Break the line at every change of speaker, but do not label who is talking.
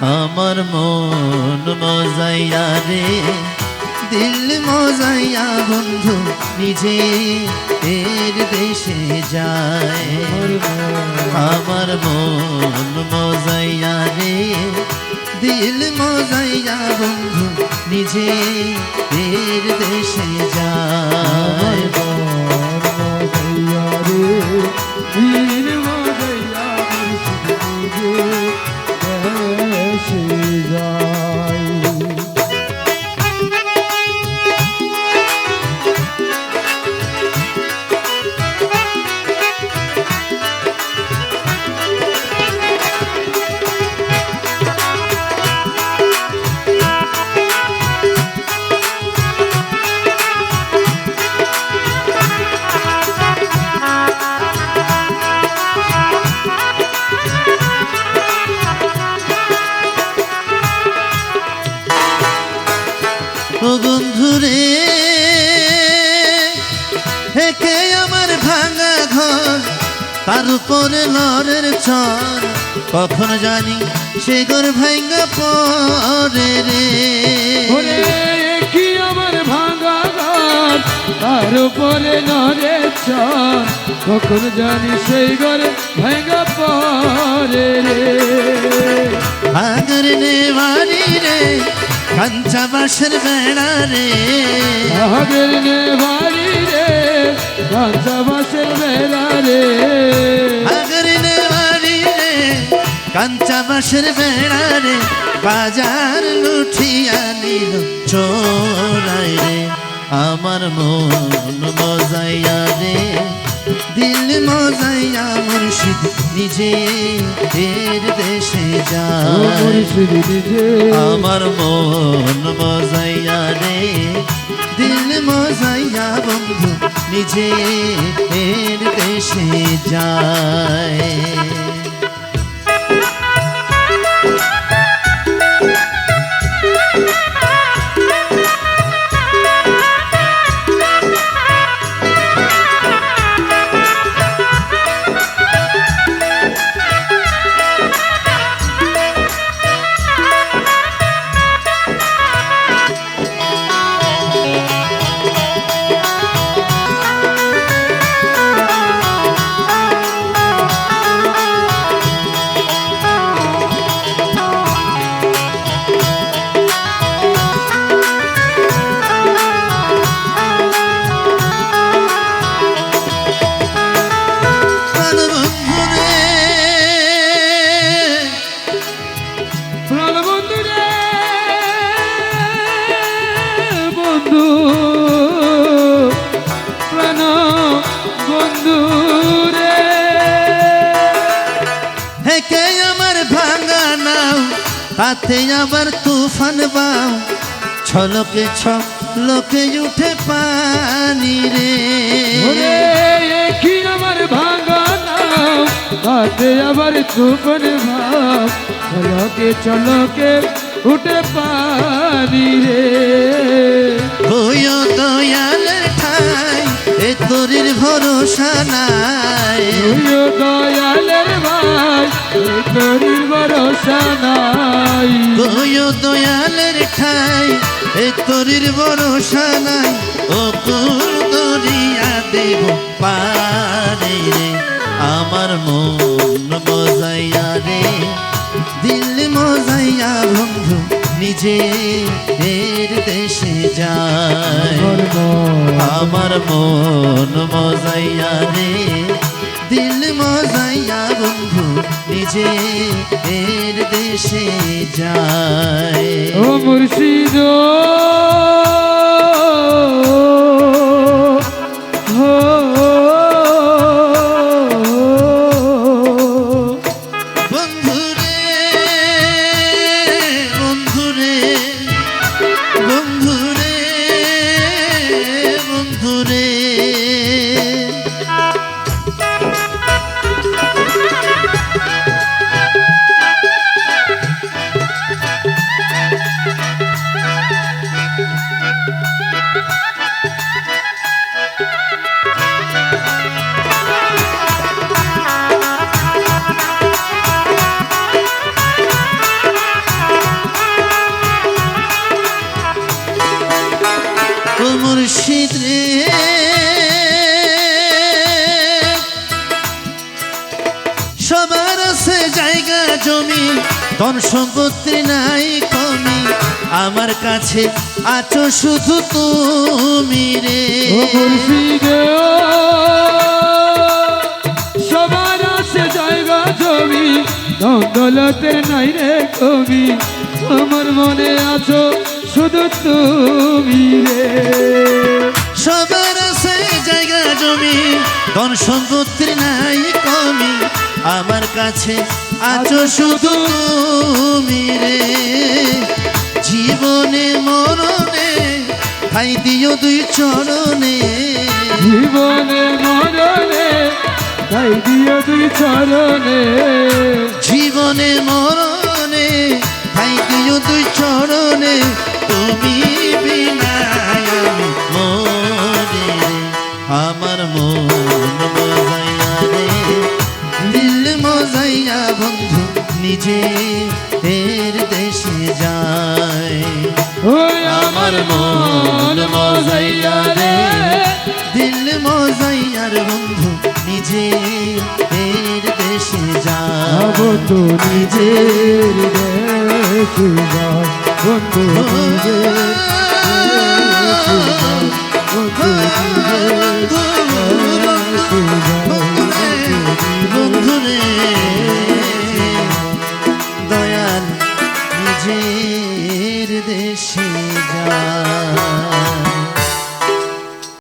আমার মন মজাইয়া রে দিল মজাইয়া বন্ধু নিজে এর দেশে যায়। আমার মন মজাইয়া রে দিল মজাইয়া বন্ধু নিজে এর দেশে যায়। ও বন্ধুরে হেকে আমার ভাঙা ঘর তার উপরে লরের চর। কখন জানি সে ঘর ভাঙ্গা পরে রে।
কি আমার ভাঙা ঘর তার উপরে নরে চর। কখন জানি সেই ঘরে ভেঙা পরে রে।
আগর নে বাড়ি রে কাঞ্চা বাসের বেড়া রে।
আগের নে বাড়ি রে কাঁচা বাসের বেড়া রে।
আগর নে বাড়ি রে কাঞ্চা বাসের বেড়া রে। বাজার লুঠিয়া নিল চোরাই রে আমার মন মজাইয়া রে দিল মজাইয়া মুর্শিদ নিজে এর দেশে
যা
আমার মন মজাইয়া রে। দিল মজাইয়া বন্ধু নিজে এর দেশে যায়। প্রাণ বন্ধু রে
বন্ধু। প্রাণ বন্ধু রে
হেকে আমার ভাঙা নাও তাতে আবার তুফান বাও। ছলকে ছলকে উঠে পানি রে।
ওরে কি আমার ভাঙা নাও তাতে আবার তুফান ভাব চলকে চলকে উঠে পারি রে।
হইও দয়ালের ঠাই এ তোরির ভরসা নাই।
তুইও দয়ালের ভাই এই তোরির ভরসা নাই।
হইও দয়ালের ঠাই এ তোরির ভরসা নাই। ও দরিয়া দেব পারে রে আমার মন নিজে এর দেশে যায়।
আমার মন
আমার মন মজাইয়া রে দিল মজাইয়া বন্ধু নিজে এর দেশে যায়।
ও মুর্শিদ।
ধন সম্পত্তি নাই কমি। আমার কাছে আছো শুধু তুমি রে।
সবার আছে জায়গা জমি। দৌলতের নাই রে কবি আমার মনে আছো শুধু তুমি রে।
সবার আছে জায়গা জমি ধন সম্পত্তি নাই কমি। আমার কাছে আছো শুধু তুমি রে। জীবনে মরণে ঠাই দিও দুই চরণে।
জীবনে মরণে তাই দিও দুই চরণে।
জীবনে মরণে ঠাই দিও দুই চরণে। তুমি নিজে এর দেশে যায়।
আমার মন মজাইয়া রে
দিল মজাইয়ার বন্ধু নিজে এর দেশে যায়।
আবো তো নিজের দেশে যাই বন্ধু নিজের দেশে যাই বন্ধু নিজের